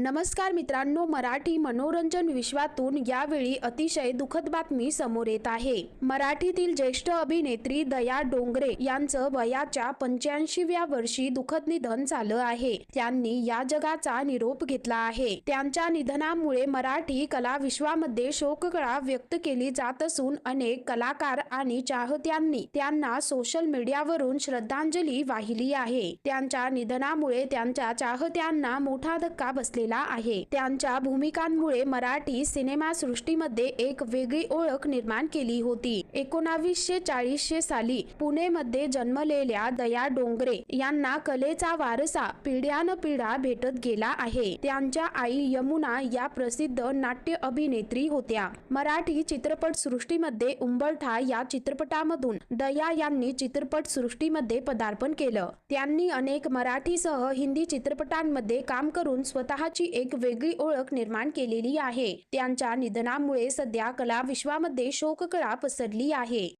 नमस्कार मित्रांनो मराठी मनोरंजन विश्वातून यावेळी अतिशय दुःखद बातमी समोर येत आहे. मराठीतील ज्येष्ठ अभिनेत्री दया डोंगरे यांचं वयाच्या पंच्याऐंशीव्या वर्षी दुःखद निधन झालं आहे. त्यांनी या जगाचा निरोप घेतला आहे. त्यांच्या निधनामुळे मराठी कला विश्वामध्ये शोककळा व्यक्त केली जात असून अनेक कलाकार आणि चाहत्यांनी त्यांना सोशल मीडियावरून श्रद्धांजली वाहिली आहे. त्यांच्या निधनामुळे त्यांच्या चाहत्यांना मोठा धक्का बसलेला आहे. त्यांच्या भूमिकांमुळे मराठी सिनेमा सृष्टीमध्ये एक वेगळी ओळख निर्माण केली होती. एकोणावीसशे चाळीसशे साली पुणेमध्ये जन्मलेल्या दया डोंगरे यांना कलेचा वारसा पिढ्यानपिढा भेटत गेला आहे. त्यांच्या आई यमुना या प्रसिद्ध नाट्य अभिनेत्री होत्या. मराठी चित्रपट सृष्टीमध्ये उंबरठा या चित्रपटामधून दया यांनी चित्रपट सृष्टीमध्ये पदार्पण केलं. त्यांनी अनेक मराठीसह हिंदी चित्रपटांमध्ये काम करून स्वतः स्वतःची एक वेगळी ओळख निर्माण केलेली आहे. त्यांच्या निधनामुळे सध्या कला विश्वामध्ये शोककळा पसरली आहे.